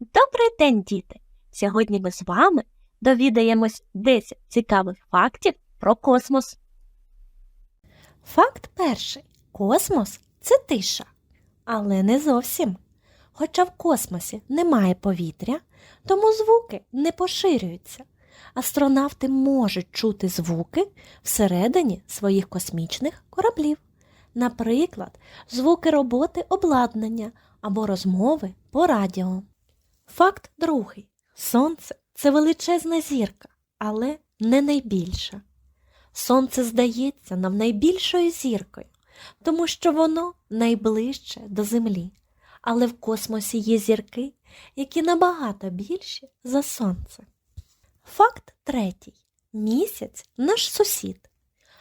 Добрий день, діти! Сьогодні ми з вами довідаємось 10 цікавих фактів про космос. Факт перший. Космос це тиша. Але не зовсім. Хоча в космосі немає повітря, тому звуки не поширюються. Астронавти можуть чути звуки всередині своїх космічних кораблів. Наприклад, звуки роботи обладнання або розмови по радіо. Факт другий. Сонце це величезна зірка, але не найбільша. Сонце здається нам найбільшою зіркою, тому що воно найближче до Землі. Але в космосі є зірки, які набагато більші за Сонце. Факт третій. Місяць наш сусід.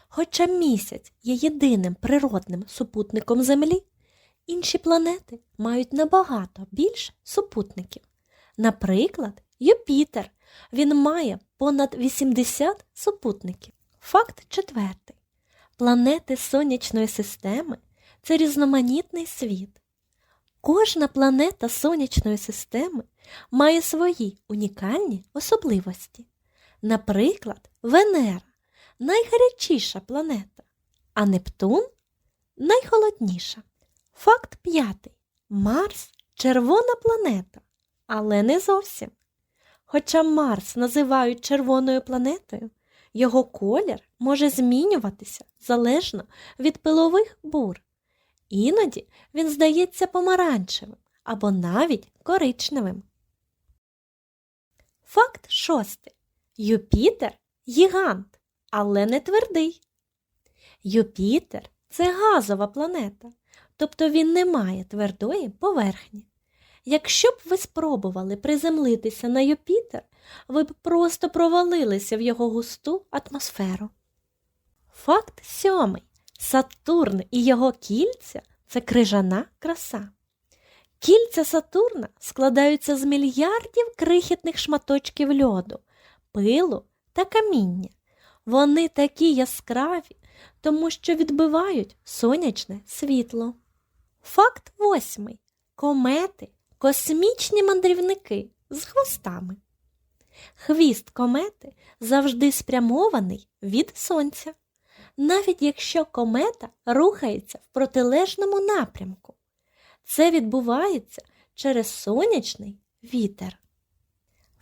Хоча місяць є єдиним природним супутником Землі, інші планети мають набагато більше супутників. Наприклад, Юпітер. Він має понад 80 супутників. Факт четвертий. Планети Сонячної системи це різноманітний світ. Кожна планета Сонячної системи має свої унікальні особливості. Наприклад, Венера найгарячіша планета, а Нептун найхолодніша. Факт п'ятий. Марс червона планета, але не зовсім. Хоча Марс називають червоною планетою, його колір може змінюватися залежно від пилових бур. Іноді він здається помаранчевим або навіть коричневим. Факт шостий. Юпітер гігант, але не твердий. Юпітер це газова планета, тобто він не має твердої поверхні. Якщо б ви спробували приземлитися на Юпітер, ви б просто провалилися в його густу атмосферу. Факт сьомий. Сатурн і його кільця це крижана краса. Кільця Сатурна складаються з мільярдів крихітних шматочків льоду, пилу та каміння. Вони такі яскраві, тому що відбивають сонячне світло. Факт восьмий. Комети космічні мандрівники з хвостами. Хвіст комети завжди спрямований від сонця, навіть якщо комета рухається в протилежному напрямку. Це відбувається через сонячний вітер.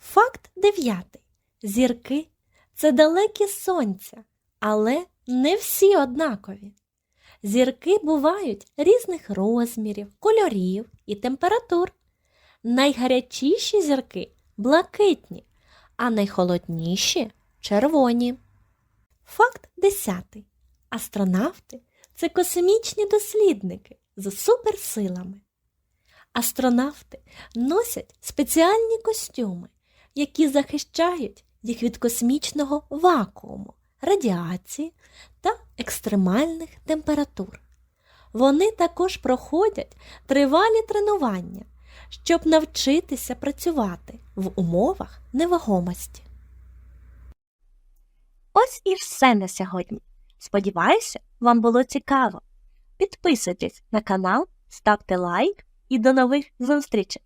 Факт дев'ятий. Зірки це далекі сонця, але не всі однакові. Зірки бувають різних розмірів, кольорів і температур. Найгарячіші зірки блакитні, а найхолодніші червоні. Факт 10. Астронавти це космічні дослідники з суперсилами. Астронавти носять спеціальні костюми, які захищають їх від космічного вакууму, радіації та екстремальних температур. Вони також проходять тривалі тренування, щоб навчитися працювати в умовах невагомості. Ось і все на сьогодні. Сподіваюся, вам було цікаво. Підписуйтесь на канал, ставте лайк і до нових зустрічей!